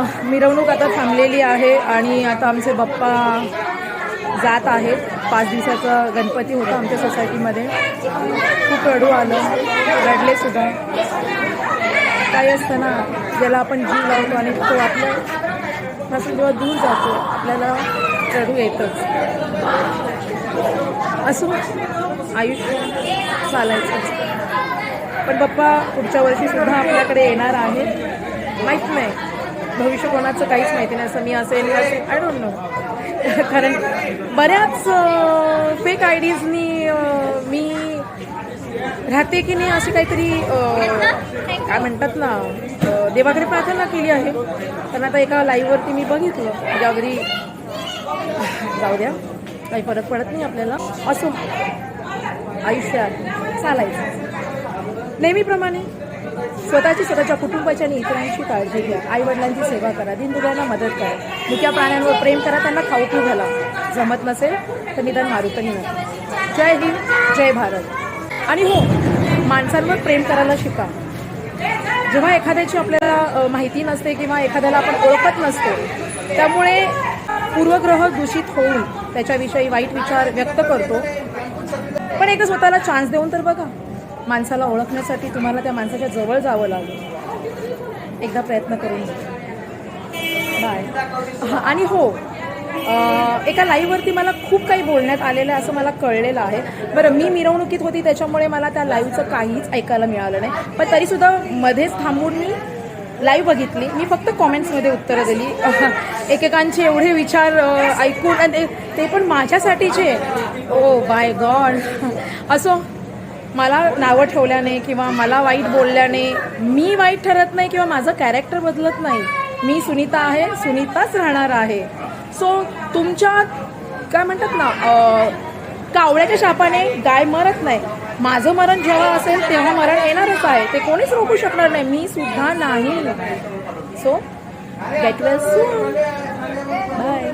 मिरवणूक आता थांबलेली आहे आणि आता आमचे बाप्पा जात आहेत. पाच दिवसाचा गणपती होता आमच्या सोसायटीमध्ये. खूप रडू आलं. रडले सुद्धा. काही असतं ना ज्याला आपण जीव लावतो आणि तो आपल्यापासून जेव्हा दूर जातो आपल्याला रडू येतच. असो आयुष्य चालायचं. पण बाप्पा पुढच्या वर्षी सुद्धा आपल्याकडे येणार आहेत. माहीत नाही. भविष्य कोणाचं काहीच माहिती नाही असं मी असेल असेल. आय डोंट नो कारण बऱ्याच फेक आय डीजनी मी राहते की नाही अशी काहीतरी काय म्हणतात ना देवाकडे प्रार्थना केली आहे. पण आता एका लाईव्हवरती मी बघितलं. माझ्या अगदी जाऊ द्या. काही फरक पडत नाही आपल्याला. असो. आयुष्यात चालायचं. नेहमीप्रमाणे. स्वतःची स्वतःच्या कुटुंबाची आणि इतरांची काळजी घ्या. आईवडिलांची सेवा करा. दिनदुबळ्यांना मदत करा. मुक्या प्राण्यांवर प्रेम करा. त्यांना खाऊ घाला. जमत नसेल तर निदान मारुतही तरी नका. जय हिंद जय भारत. आणि हो माणसांवर प्रेम करायला शिका. जेव्हा एखाद्याची आपल्याला माहिती नसते किंवा एखाद्याला आपण ओळखत नसतो त्यामुळे पूर्वग्रह दूषित होऊन त्याच्याविषयी वाईट विचार व्यक्त करतो. पण एकदा स्वतःला चान्स देऊन तर बघा. माणसाला ओळखण्यासाठी तुम्हाला त्या माणसाच्या जवळ जावं लागेल. एकदा प्रयत्न करून बाय हां आणि हो एका लाईव्हवरती मला खूप काही बोलण्यात आलेलं आहे असं मला कळलेलं आहे. बरं मी मिरवणुकीत होती त्याच्यामुळे मला त्या लाईव्हचं काहीच ऐकायला मिळालं नाही. पण तरीसुद्धा मध्येच थांबून मी लाईव्ह बघितली. मी फक्त कॉमेंट्समध्ये उत्तरं दिली. एकेकांचे एवढे विचार ऐकून आणि ते- ते पण माझ्यासाठीचे. ओ बाय गॉड असो मला नावं ठेवल्याने किंवा मला वाईट बोलल्याने मी वाईट ठरत नाही किंवा माझं कॅरेक्टर बदलत नाही. मी सुनीता आहे सुनीताच राहणार आहे. सो तुमच्या काय म्हणतात ना कावळ्याच्या शापाने गाय मरत नाही. माझं मरण जेव्हा असेल तेव्हा मरण येणारच आहे. ते कोणीच रोखू शकणार नाही. मी सुद्धा नाही. So get well soon bye